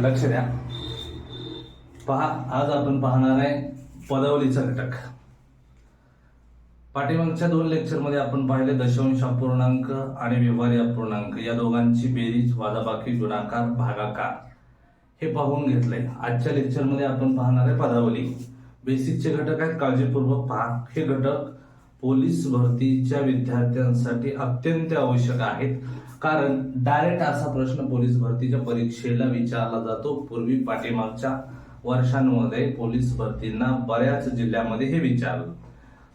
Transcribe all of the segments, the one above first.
लक्ष द्या. पहा आज आपण पाहणार आहे पदावलीचा घटक. पाठीमागच्या दोन लेक्चरमध्ये आपण पाहिले दशांश अपूर्णांक आणि व्यवहारी अपूर्णांक. या दोघांची बेरीज वादाबाकी गुणाकार भागाकार. हे पाहून घेतले आजच्या लेक्चरमध्ये आपण पाहणार आहे पदावली. बेसिकचे घटक आहेत काळजीपूर्वक पहा. हे घटक पोलीस भरतीच्या विद्यार्थ्यांसाठी अत्यंत आवश्यक आहेत. कारण डायरेक्ट असा प्रश्न पोलीस भरतीच्या परीक्षेला विचारला जातो. पूर्वी पाठीमागच्या वर्षांमध्ये पोलीस भरतींना बऱ्याच जिल्ह्यामध्ये हे विचारलं.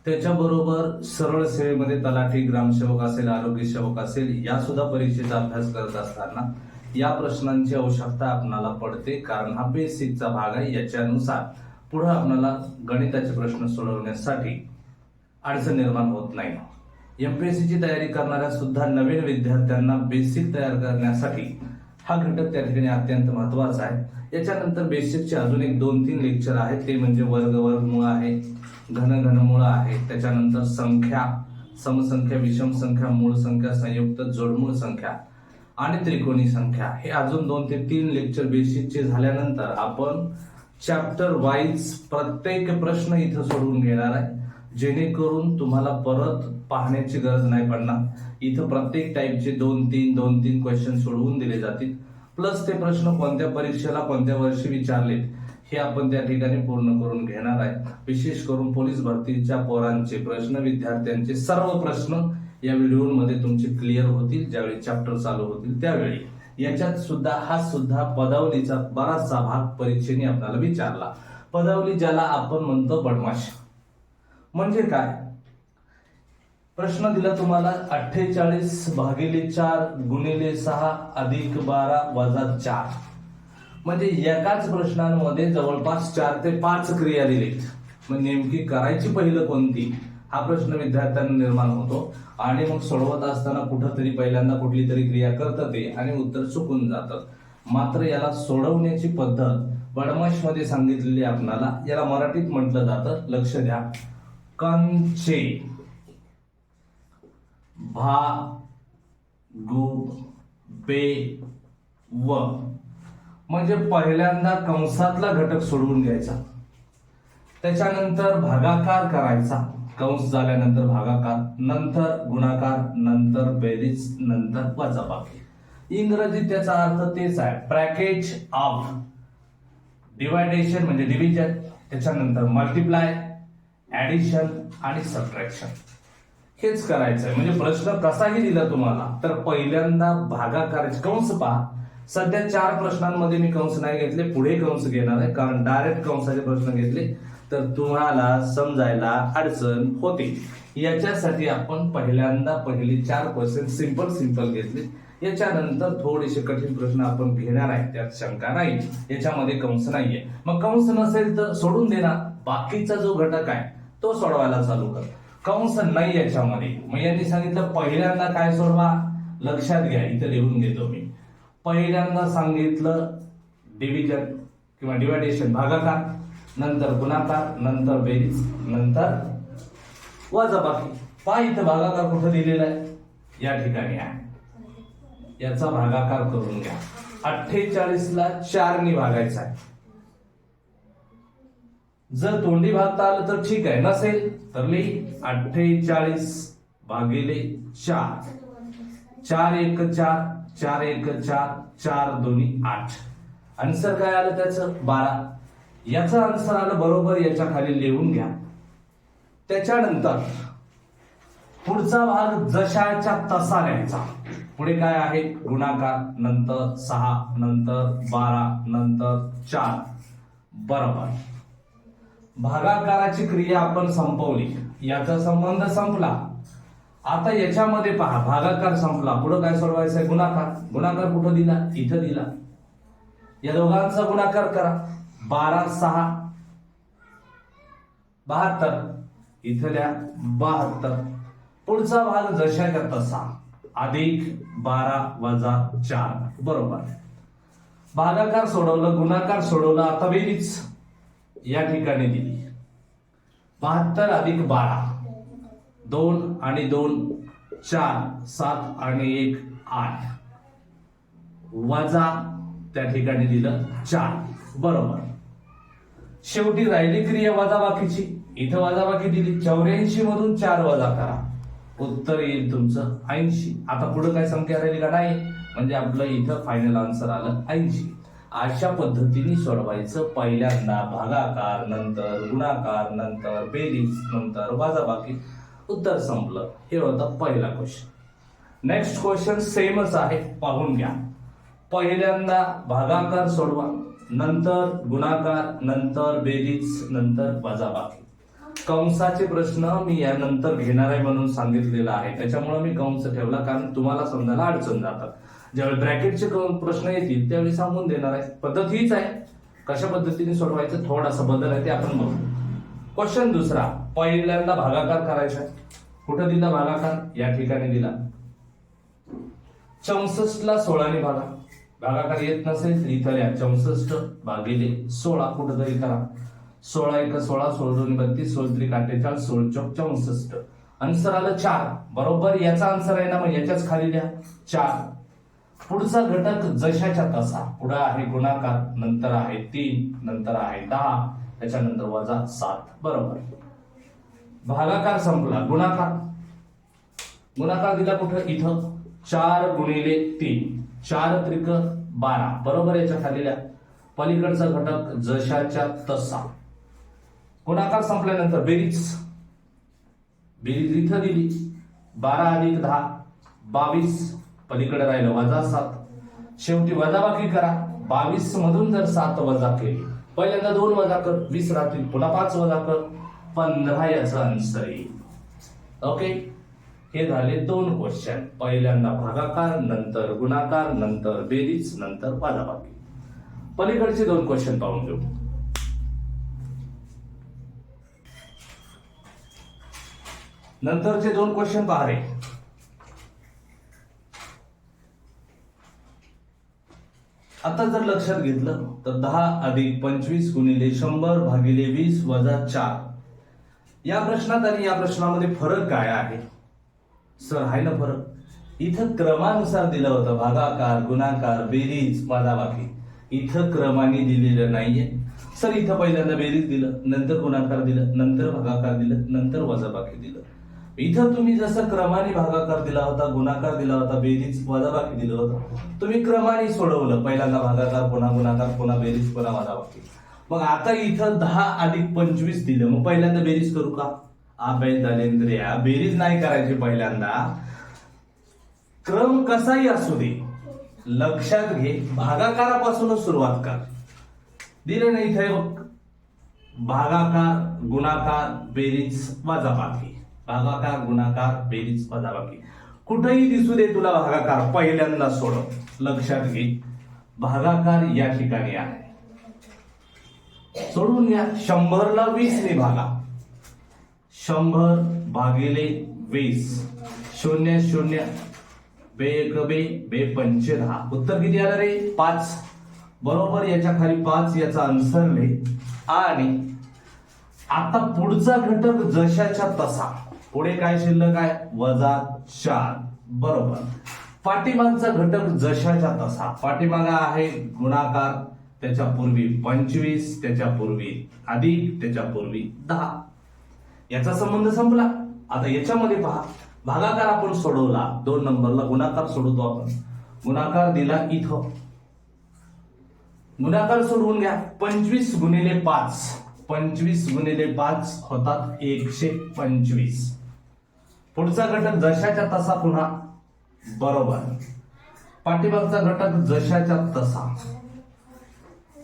त्याच्याबरोबर सरळ सेवेमध्ये तलाठी ग्रामसेवक असेल आरोग्य सेवक असेल या सुद्धा परीक्षेचा अभ्यास करत असताना या प्रश्नांची आवश्यकता आपणाला पडते. कारण हा बेसिकचा भाग आहे. याच्यानुसार पुढे आपणाला गणिताचे प्रश्न सोडवण्यासाठी अडचण निर्माण होत नाही. एम पी एस ची तयारी करणाऱ्या सुद्धा नवीन विद्यार्थ्यांना बेसिक तयार करण्यासाठी हा घटक त्या ठिकाणी अत्यंत महत्त्वाचा आहे. याच्यानंतर बेसिकचे अजून एक दोन तीन लेक्चर आहेत. ते म्हणजे वर्ग वर्गमूळ आहे घन घनमूळ आहे. त्याच्यानंतर संख्या समसंख्या विषम संख्या मूळ संख्या संयुक्त जोडमूळ संख्या आणि त्रिकोणी संख्या. हे अजून दोन ते तीन लेक्चर बेसिकचे झाल्यानंतर आपण चॅप्टर वाईज प्रत्येक प्रश्न इथं सोडवून घेणार आहे. जेणेकरून तुम्हाला परत पाहण्याची गरज नाही पडणार. इथं प्रत्येक टाईपचे दोन तीन दोन तीन क्वेश्चन सोडवून दिले जातील. प्लस ते प्रश्न कोणत्या परीक्षेला कोणत्या वर्षी विचारलेत हे आपण त्या ठिकाणी पूर्ण करून घेणार आहे. विशेष करून पोलीस भरतीच्या पोरांचे प्रश्न विद्यार्थ्यांचे सर्व प्रश्न या व्हिडिओमध्ये तुमचे क्लिअर होतील. ज्यावेळी चॅप्टर चालू होतील त्यावेळी. याच्यात सुद्धा हा सुद्धा पदावलीचा बराचसा भाग परीक्षेने आपल्याला विचारला. पदावली ज्याला आपण म्हणतो बदमाश. म्हणजे काय? प्रश्न दिला तुम्हाला अठ्ठेचाळीस भागिले चार गुणिले सहा अधिक बारा वजा चार. म्हणजे एकाच प्रश्नांमध्ये जवळपास चार ते पाच क्रिया दिलीत. मग नेमकी करायची पहिलं कोणती? हा प्रश्न विद्यार्थ्यांना निर्माण होतो. आणि मग सोडवत असताना कुठंतरी पहिल्यांदा कुठली तरी क्रिया करतात ते आणि उत्तर चुकून जातं. मात्र याला सोडवण्याची पद्धत बडमाशमध्ये सांगितलेली आपणाला याला मराठीत म्हटलं जातं लक्ष द्या. कंचे. भा गु बे व. म्हणजे पहिल्यांदा कंसातला घटक सोडवून घ्यायचा. त्याच्यानंतर भागाकार करायचा. कंस झाल्यानंतर भागाकार नंतर गुणाकार नंतर बेरीज नंतर वजाबाकी. इंग्रजीत त्याचा अर्थ तेच आहे. Brackets of. डिवायडेशन म्हणजे डिव्हिजन त्याच्यानंतर मल्टिप्लाय ऍडिशन आणि सबट्रॅक्शन हेच करायचंय. म्हणजे प्रश्न कसाही दिला तुम्हाला. तर पहिल्यांदा भागाकार कंस पहा. सध्या चार प्रश्नांमध्ये मी कंस नाही घेतले पुढे कंस घेणार आहे कारण डायरेक्ट कंसाचे प्रश्न घेतले. तर तुम्हाला समजायला अडचण होते. याच्यासाठी आपण पहिल्यांदा पहिले चार क्वेश्चन सिंपल सिंपल घेतले. याच्यानंतर थोडेसे कठीण प्रश्न आपण घेणार आहे. त्यात शंका नाही. याच्यामध्ये कंस नाहीये. मग कंस नसेल तर सोडून देणार. बाकीचा जो घटक आहे तो सोडवायला चालू कर. कंस नाही याच्यामध्ये. मग यांनी सांगितलं पहिल्यांदा काय सोडवा? लक्षात घ्या इथं लिहून घेतो मी. पहिल्यांदा सांगितलं डिव्हिजन किंवा डिवायडेशन भागाकार नंतर गुणाकार नंतर बेरीज नंतर वजाबाकी. पहा इथं भागाकार कुठं दिलेला आहे? या ठिकाणी आहे. याचा भागाकार करून घ्या. अठ्ठेचाळीसला चारनी भागायचा आहे. जर तोंडी भागता आलं तर ठीक आहे नसेल तर लिही अठ्ठेचाळीस भागिले चार. चार एक चार चार एक चार चार दोन्ही आठ. आन्सर काय आलं त्याचं? बारा. याचं आन्सर आलं बरोबर याच्या खाली लिहून घ्या. त्याच्यानंतर पुढचा भाग जशाच्या तसा लिहायचा पुढे काय आहे? गुणाकार नंतर सहा नंतर बारा नंतर चार. बरोबर. भागाकाराची क्रिया आपण संपवली. याचा संबंध संपला. आता याच्यामध्ये पहा भागाकार संपला. पुढे काय सोडवायचं आहे गुणाकार. गुणाकार कुठं दिला? इथं दिला. या दोघांचा गुणाकार करा. बारा सहा बहात्तर. इथं द्या बहात्तर. पुढचा भाग जशाच्या तसा अधिक बारा वजा चार. बरोबर. भागाकार सोडवलं गुणाकार सोडवलं आता वेळीच या ठिकाणी दिली. बहात्तर अधिक बारा. दोन आणि दोन चार सात आणि एक आठ. वजा त्या ठिकाणी दिलं चार. बरोबर. शेवटी राहिली क्रिया वजाबाकीची. इथं वजाबाकी दिली. चौऱ्याऐंशी मधून चार वजा करा. उत्तर येईल तुमचं ऐंशी. आता पुढे काय संख्या राहिली का नाही? म्हणजे आपलं इथं फायनल आन्सर आलं ऐंशी. अशा पद्धतीने सोडवायचं. पहिल्यांदा भागाकार नंतर गुणाकार नंतर बेरीज नंतर बाजाबाकी. उत्तर संपलं. हे होतं पहिला क्वेश्चन नेक्स्ट क्वेश्चन सेमच आहे. पाहून घ्या. पहिल्यांदा भागाकार सोडवा. नंतर गुणाकार नंतर बेरीज नंतर वजाबाकी कंसाचे प्रश्न मी यानंतर घेणार आहे म्हणून सांगितलेला आहे. त्याच्यामुळे मी कंस ठेवला कारण तुम्हाला समजायला अडचण जातात ज्यावेळी ब्रॅकेटचे प्रश्न येतील त्यावेळी सांगून देणार आहे. पद्धत हीच आहे. कशा पद्धतीने सोडवायचं? थोडासा बदल आहे ते आपण बघू. क्वेश्चन दुसरा. पहिल्यांदा भागाकार करायचा कुठं दिला भागाकार? या ठिकाणी दिला. चौसष्ट ला सोळाने भागा. भागाकार येत नसेल तर इथं लिहा. चौसष्ट भागिले सोळा कुठं तरी करा. सोळा एक सोळा सोळ दोन बत्तीस सोळ त्रिक अठ्ठेचाळीस सोळ चौक चौसष्ट. आन्सर आलं चार. बरोबर याचा आन्सर आहे ना मग याच्याच खाली द्या चार. पुढचा घटक जशाच्या तसा. पुढे आहे गुणाकार नंतर आहे तीन नंतर आहे दहा त्याच्यानंतर वजा सात. बरोबर. भागाकार संपला. गुणाकार. गुणाकार दिला कुठं? इथं. चार गुणिले तीन. चार त्रिक बारा. बरोबर याच्या खालील्या. पलीकडचा घटक जशाच्या तसा. गुणाकार संपल्यानंतर बेरीज. बेरीज इथं दिली. बारा अधिक दहा. बावीस. पलीकडे राहिलं वजा सात. शेवटी वजाबाकी करा. बावीस मधून जर सात वजा केली पहिल्यांदा दोन वजा कर वीस राहतील पुन्हा पाच वजा कर. पंधरा याचा आन्सर येईल. ओके हे झाले दोन क्वेश्चन पहिल्यांदा भागाकार नंतर गुणाकार नंतर बेरीज नंतर वजाबाकी पलीकडचे दोन क्वेश्चन पाहून घेऊ. नंतरचे दोन क्वेश्चन पहा रे. आता जर लक्षात घेतलं तर दहा अधिक पंचवीस गुणिले शंभर भागिले वीस वजा चार. या प्रश्नात आणि या प्रश्नामध्ये फरक काय आहे? सर आहे ना फरक. इथं क्रमानुसार दिलं होतं भागाकार गुणाकार बेरीज वजाबाकी इथं क्रमाने दिलेलं नाहीये. सर इथं पहिल्यांदा बेरीज दिलं नंतर गुणाकार दिलं नंतर भागाकार दिलं नंतर वजाबाकी दिलं. इथं तुम्ही जसं क्रमाने भागाकार दिला होता गुणाकार दिला होता बेरीज वजाबाकी दिलं होतं तुम्ही क्रमाने सोडवलं पहिल्यांदा भागाकार पुन्हा गुणाकार पुन्हा बेरीज पुन्हा वजाबाकी मग आता इथं दहा अधिक पंचवीस दिलं मग पहिल्यांदा बेरीज करू का? अभय दलेंद्रिया बेरीज नाही करायची पहिल्यांदा. क्रम कसाही असू दे लक्षात घे भागाकारापासूनच सुरुवात कर. दिले नाही इथे बघ. भागाकार गुणाकार बेरीज वजाबाकी भागाकार गुणाकार बेरीज वजाबाकी कुठेही दिसू दे तुला भागाकार पहिल्यांदा सोडव लक्षात घे. भागाकार या ठिकाणी आहे. सोडून घ्या. शंभरला वीस ने भागा. शंभर भागिले वीस. शून्य शून्य. बे एक बे बे पंचे दहा उत्तर किती आलं रे? पाच. बरोबर याच्या खाली पाच याचा आन्सर ले. आणि आता पुढचा घटक जशाच्या तसा. पुढे काय शिल्लक आहे? वजा चार. बरोबर. पाठीमागचा घटक जशाच्या तसा. पाठीमागा आहे गुणाकार त्याच्या पूर्वी पंचवीस त्याच्या पूर्वी अधिक त्याच्या पूर्वी दहा. याचा संबंध संपला. आता याच्यामध्ये पहा. भागाकार आपण सोडवला. दोन नंबरला गुणाकार सोडवतो आपण. गुणाकार दिला इथं. गुणाकार सोडवून घ्या. पंचवीस गुणिले पाच. पंचवीस गुणिले पाच होतात एकशे पंचवीस. पुढचा घटक जशाच्या तसा पुन्हा बरोबर. पाठीमागचा घटक जशाच्या तसा.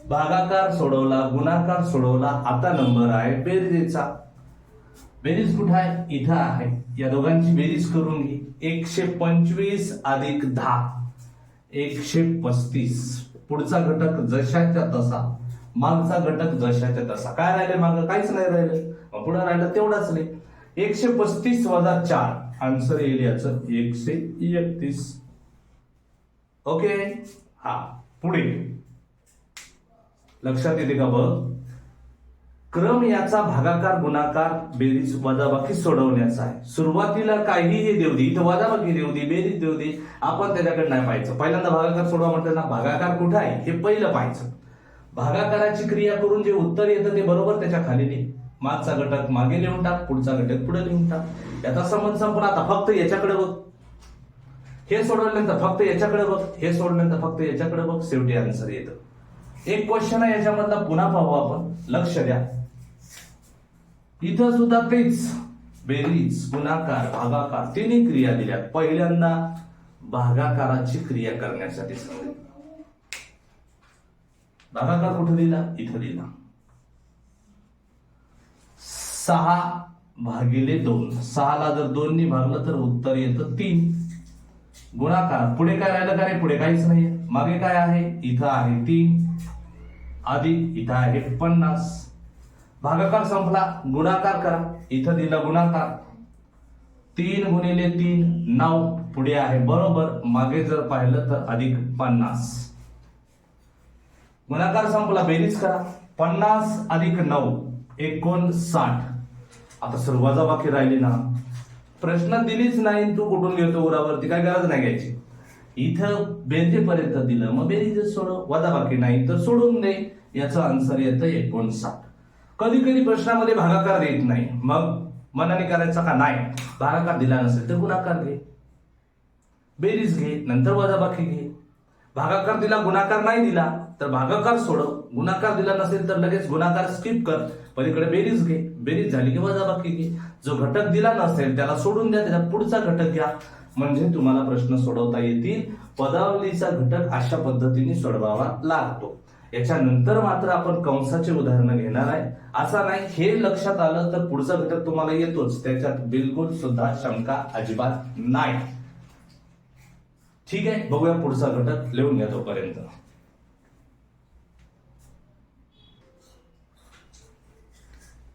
भागाकार सोडवला गुणाकार सोडवला आता नंबर आहे बेरजेचा. बेरीज कुठं आहे? इथं आहे. या दोघांची बेरीज करून घे. एकशे पंचवीस अधिक दहा. एकशे पस्तीस. पुढचा घटक जशाच्या तसा. मागचा घटक जशाच्या तसा. काय राहिले माग? काहीच नाही राहिलं. मग पुढे राहिलं तेवढाच नाही. एकशे पस्तीस वजा चार. आन्सर येईल याचं. एकशे एकतीस. ओके हा पुढे. लक्षात येते का बघ? क्रम याचा भागाकार गुणाकार बेरीज वजाबाकी सोडवण्याचा आहे. सुरुवातीला काहीही देऊ दे. इथं वजाबाकी देऊ दे बेरीज देऊ दे. आपण त्याच्याकडे नाही पाहायचं. पहिल्यांदा भागाकार सोडवा म्हणताना भागाकार कुठं आहे? हे पहिलं पाहायचं. भागाकाराची क्रिया करून जे उत्तर येतं ते बरोबर त्याच्याखाली लिहि मागचा घटक मागे लिहून टाक पुढचा घटक पुढे लिहून टाक. याचा संबंध संपला आता फक्त याच्याकडे बघ. हे सोडवल्यानंतर फक्त याच्याकडे बघ. हे सोडल्यानंतर फक्त याच्याकडे बघ. शेवटी आन्सर येतं. एक क्वेश्चन आहे याच्यामधला पुन्हा पाहू आपण. लक्ष द्या. इथं सुद्धा तेच. बेरीज गुणाकार भागाकार तिन्ही क्रिया दिल्या पहिल्यांदा भागाकाराची क्रिया करण्यासाठी सांगितलं भागाकार कुठे दिला? इथं दिला. सहा भागिले दोन. सहाला जर दोननी भागलं तर उत्तर येतं तीन. गुणाकार. पुढे काय राहिलं का रे? पुढे काहीच नाही मागे काय आहे? इथं आहे तीन. अधिक इथं आहे पन्नास. भागाकार संपला. गुणाकार करा. इथं दिला गुणाकार. तीन गुणिले तीन नऊ. पुढे आहे बरोबर. मागे जर पाहिलं तर अधिक पन्नास. गुणाकार संपला. बेरीज करा. पन्नास अधिक नऊ. एकोणसाठ. आता सर वजाबाकी राहिली ना. प्रश्न दिलीच नाही तू कुठून घेतो उरावरती? काय गरज नाही घ्यायची. इथं बेरजेपर्यंत दिलं. मग बेरीज सोडव. वजाबाकी नाही तर सोडून दे. याचं आन्सर येतं एकोणसाठ. कधी कधी प्रश्नामध्ये भागाकार येत नाही. मग मनाने करायचा का नाही? भागाकार दिला नसेल तर गुणाकार घे. बेरीज घे. नंतर वजाबाकी घे. भागाकार दिला गुणाकार नाही दिला तर भागाकार सोडव. गुणाकार दिला नसेल तर लगेच गुणाकार स्किप कर. पलीकडे बेरीज घे. बेरीज झाली की वजाबाकी घे. जो घटक दिला नसेल त्याला सोडून द्या. त्याचा पुढचा घटक घ्या. म्हणजे तुम्हाला प्रश्न सोडवता येतील. पदावलीचा घटक अशा पद्धतीने सोडवावा लागतो. याच्यानंतर मात्र आपण कंसाचे उदाहरण घेणार आहे. असा नाही हे लक्षात आलं तर पुढचा घटक तुम्हाला येतोच. त्याच्यात बिलकुल सुद्धा शंका अजिबात नाही. ठीक आहे बघूया पुढचा घटक लिहून घ्या तोपर्यंत.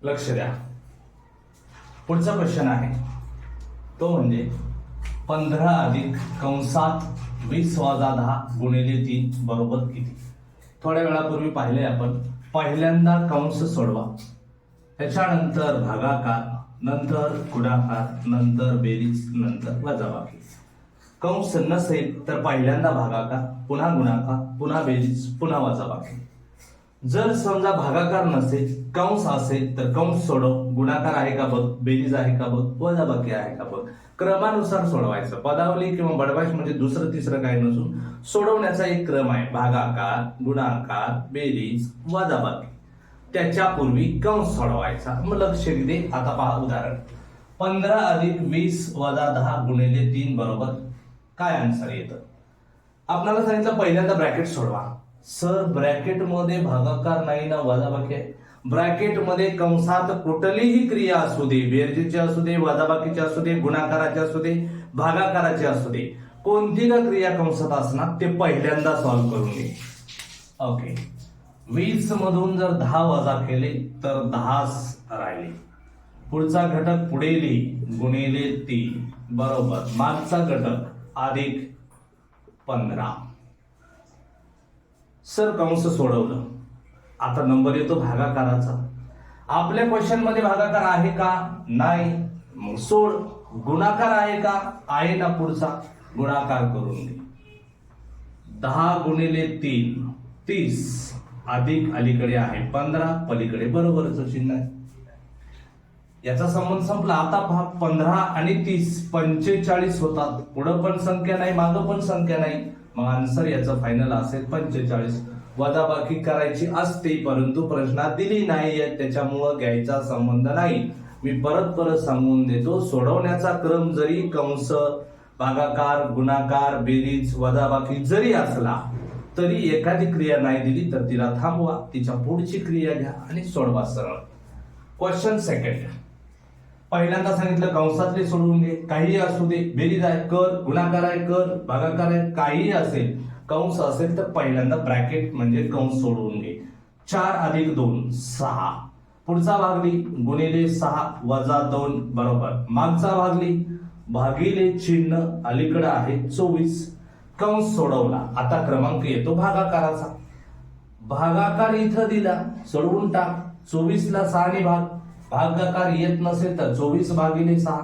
लक्ष द्या. पुढचा क्वेश्चन आहे. तो म्हणजे पंधरा अधिक कंसात वीस वाजा दहा गुणिले तीन बरोबर किती? थोड्या वेळापूर्वी पाहिले आपण. पहिल्यांदा कंस सोडवा. त्याच्यानंतर भागाकार नंतर गुणाकार नंतर बेरीज नंतर वजाबाकी. कंस नसेल तर पहिल्यांदा भागाकार पुन्हा गुणाकार पुन्हा बेरीज पुन्हा वजाबाकी जर समजा भागाकार नसेल कंस असेल तर कंस सोडव. गुणाकार आहे का बघ बेरीज आहे का बघ वजाबाकी आहे का बघ. क्रमानुसार सोडवायचं. पदावली किंवा बडबाश म्हणजे दुसरं तिसरं काही नसून सोडवण्याचा एक क्रम आहे. भागाकार गुणाकार बेरीज वजाबाकी. त्याच्यापूर्वी कंस सोडवायचा. मग लक्ष दे आता पहा उदाहरण. पंधरा अधिक वीस वजा दहा गुणिले तीन बरोबर काय आन्सर येतं? आपल्याला सांगितलं पहिल्यांदा ब्रॅकेट सोडवा. सर ब्रॅकेटमध्ये भागाकार नाही ना वजाबाकी आहे. ब्रॅकेटमध्ये कंसात कुठलीही क्रिया असू दे बेरजेची असू दे वजाबाकीची असू दे गुणाकाराची असू दे भागाकाराची असू दे कोणती ना क्रिया कंसात असणार ते पहिल्यांदा सॉल्व्ह करून घे. ओके वीस मधून जर दहा वजा केले तर दहाच राहिले. पुढचा घटक पुढे लिही गुणिले तीन. बरोबर. मागचा घटक. अधिक पंधरा. सर कंस सोडवलं. आता नंबर येतो भागाकाराचा. आपल्या क्वेश्चनमध्ये भागाकार आहे का? नाही. मग सोड. गुणाकार आहे का? आहे ना पुढचा. गुणाकार करून घे दहा गुणिले तीन. तीस. अधिक अलीकडे आहे पंधरा. पलीकडे बरोबरच चिन्ह आहे. याचा संबंध संपला. आता पहा पंधरा आणि तीस पंचेचाळीस होतात. पुढं पण संख्या नाही मागं पण संख्या नाही. मग आन्सर याचं फायनल असेल पंचेचाळीस. वजाबाकी करायची असते परंतु प्रश्नात दिली नाही त्याच्यामुळं घ्यायचा संबंध नाही. मी परत परत सांगून देतो सोडवण्याचा क्रम जरी कंस भागाकार गुणाकार बेरीज वजाबाकी जरी असला तरी एखादी क्रिया नाही दिली तर तिला थांबवा. तिच्या पुढची क्रिया घ्या आणि सोडवा सरळ. क्वेश्चन सेकंड पहिल्यांदा सांगितलं कंसातले सोडवून घे काहीही असू दे बेरीज आहे कर गुणाकार आहे कर भागाकार आहे काहीही असेल कंस असेल तर पहिल्यांदा ब्रॅकेट म्हणजे कंस सोडवून घे चार अधिक दोन सहा. पुढचा भागली गुणिले सहा वजा दोन बरोबर. मागचा भागली भागिले चिन्ह अलीकडे आहे चोवीस. कंस सोडवला. आता क्रमांक येतो भागाकाराचा. भागाकार इथं दिला सोडवून टाक. चोवीस ला सहाने भाग. भागाकार येत नसेल तर चोवीस भागिले सहा.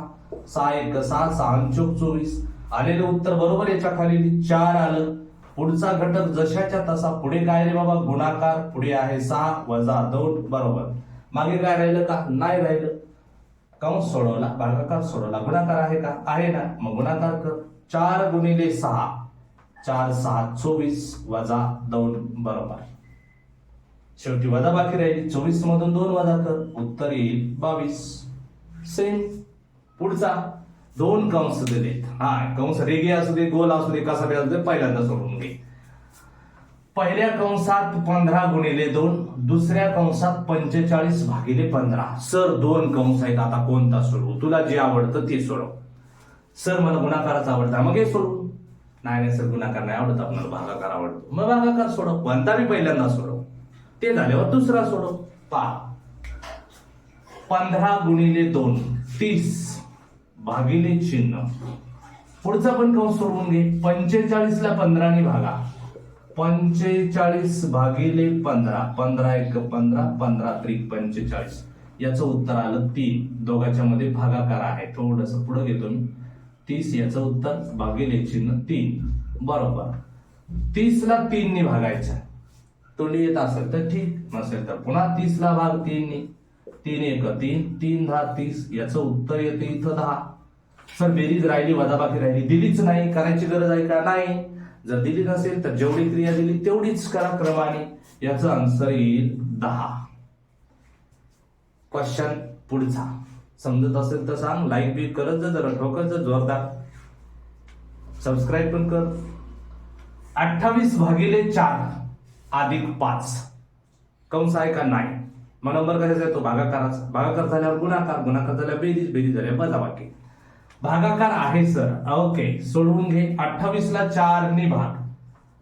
सहा एक सहा सहा चोक चोवीस. आलेलं उत्तर बरोबर याच्या खाली चार आलं. पुढचा घटक जशाच्या तसा. पुढे काय रे बाबा? गुणाकार. पुढे आहे सहा वजा दोन. बरोबर. मागे काय राहिलं का? नाही राहिलं. कंस सोडवला? भागाकार सोडवला. गुणाकार आहे का? आहे ना. मग गुणाकार कर. चार गुणिले सहा. चार सहा चोवीस वजा दोन. बरोबर. शेवटी वजा बाकी राहिली. चोवीस मधून दोन वजा कर. उत्तर येईल बावीस. सेम पुढचा. दोन कंस दिलेत हा कंस रेगे असू दे गोल असू दे कसा बी असू दे पहिल्यांदा सोडून घे. पहिल्या कंसात पंधरा गुणिले दोन. दुसऱ्या कंसात पंचेचाळीस भागिले पंधरा. सर दोन कंस आहेत. आता कोणता सोडवू? तुला जे आवडतं ते सोडव. सर मला गुणाकारच आवडता. मग हे सोडवू. नाही नाही सर गुणाकार नाही आवडत. आपल्याला भागाकार आवडतो. मग भागाकार सोडव. कोणता मी पहिल्यांदा सोडव. ते झाल्यावर दुसरा सोडव. पहा पंधरा गुणिले दोन. तीस. भागिले चिन्ह. पुढचा पण कंस सोडवून घे? पंचेचाळीसला पंधराने भागा. पंचेचाळीस भागिले पंधरा. पंधरा एक पंधरा. पंधरा त्रिक पंचेचाळीस. याचं उत्तर आलं तीन. दोघांच्या मध्ये भागाकार आहे. थोडस पुढे घेतो मी. तीस याचं उत्तर भागिले चिन्ह तीन. बरोबर. तीसला तीनने भागायचं. तोंडी येत असेल तर ठीक नसेल तर पुन्हा तीसला भाग तीन तीन एक तीन तीन दहा तीस याचं उत्तर येते इथं दहा. सर बेरीज राहिली वजाबाकी राहिली दिलीच नाही करायची गरज आहे का? नाही. जर दिली नसेल तर जेवढी क्रिया दिली तेवढीच करा क्रमाने. याचं आन्सर येईल दहा. क्वेश्चन पुढचा. समजत असेल तर सांग लाईक बी करत जा जरा ठोकत जा जोरदार. सबस्क्राईब पण कर. अठ्ठावीस भागिले चार. अधिक पाच. कंस आहे का नाही मग नंबर कशाचा येतो? भागाकाराचा भागाकार झाल्यावर गुणाकार गुणाकार झाल्यावर बेरीज बेरीज झाल्यावर वजाबाकी भागाकार आहे सर. ओके सोडवून घे. अठ्ठावीस ला चार ने भाग.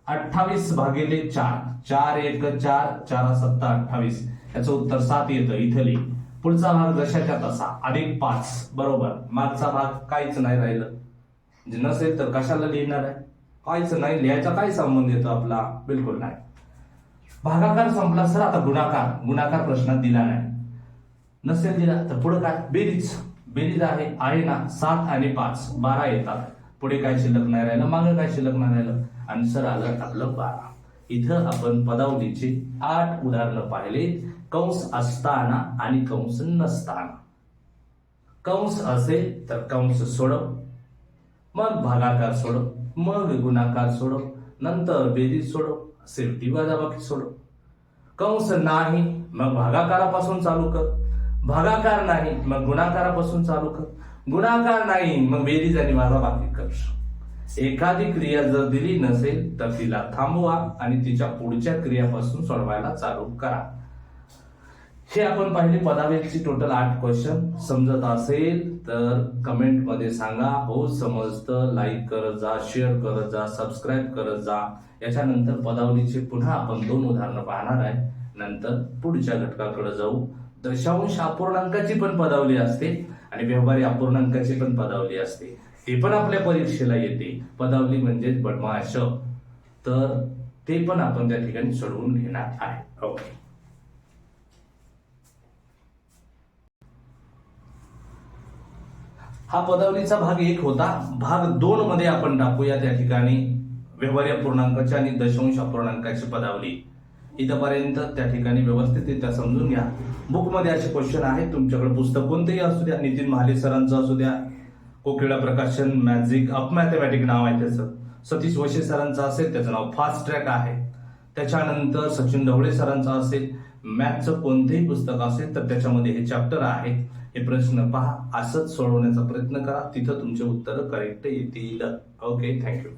अठ्ठावीस भागिले चार. चार एक चार चार सत्ता अठ्ठावीस. याचं उत्तर सात येतं. इथं पुढचा भाग जशाच्या तसा. अधिक पाच. बरोबर. मागचा भाग काहीच नाही राहिलं. जे नसेल तर कशाला लिहिणार आहे? काहीच नाही. लिहायचा काय संबंध येतो आपला? बिलकुल नाही. भागाकार संपला सर आता गुणाकार. गुणाकार प्रश्नात दिला नाही. नसेल दिला तर पुढे काय? बेरीज. बेरीज आहे आहे ना? सात आणि पाच. बारा येतात. पुढे काय शिल्लक नाही राहिलं? मागे काय शिल्लक नाही राहिलं? आणि सर आलं आपलं बारा. इथं आपण पदावलीचे आठ उदाहरणं पाहिले. कंस असताना आणि कंस नसताना. कंस असेल तर कंस सोडव मग भागाकार सोडव मग गुणाकार सोडव नंतर बेरीज सोडव शेवटी बाकी सोडव. कंस नाही मग भागाकारापासून चालू कर. भागाकार नाही मग गुणाकारापासून चालू कर. गुणाकार नाही मग बेरीज आणि बाकी कर. एखादी क्रिया जर दिली नसेल तर तिला थांबवा आणि तिच्या पुढच्या क्रियापासून सोडवायला चालू करा. हे आपण पाहिले पदावेची टोटल आठ क्वेश्चन समजत असेल तर कमेंटमध्ये सांगा. हो समजतं. लाईक करत जा शेअर करत जा सबस्क्राईब करत जा. याच्यानंतर पदावलीचे पुन्हा आपण दोन उदाहरणं पाहणार आहे. नंतर पुढच्या घटकाकडे जाऊ. दशांश अपूर्णांकाची पण पदावली असते आणि व्यवहारी अपूर्णांकाची पण पदावली असते. ते पण आपल्या परीक्षेला येते. पदावली म्हणजेच बडमाश तर ते पण आपण त्या ठिकाणी सोडवून घेणार आहे. ओके हा पदावलीचा भाग एक होता. भाग दोन मध्ये आपण टाकूया त्या ठिकाणी व्यवहार्य पूर्णांकाची आणि दशांश अपूर्णांकाची पदावली. इथपर्यंत त्या ठिकाणी व्यवस्थितरित्या समजून घ्या. बुकमध्ये असे क्वेश्चन आहेत. तुमच्याकडे पुस्तक कोणतेही असू द्या नितीन महाले सरांचं असू द्या कोकिळा प्रकाशन मॅजिक अप मॅथमॅटिक नाव आहे त्याचं. सतीश वशे सरांचं असेल त्याचं नाव फास्ट ट्रॅक आहे. त्याच्यानंतर सचिन ढवळे सरांचं असेल मॅथचं कोणतेही पुस्तक असेल तर त्याच्यामध्ये हे चॅप्टर आहेत. हे प्रश्न पहा. असंच सोडवण्याचा प्रयत्न करा. तिथं तुमचे उत्तर करेक्ट येतील. Okay thank you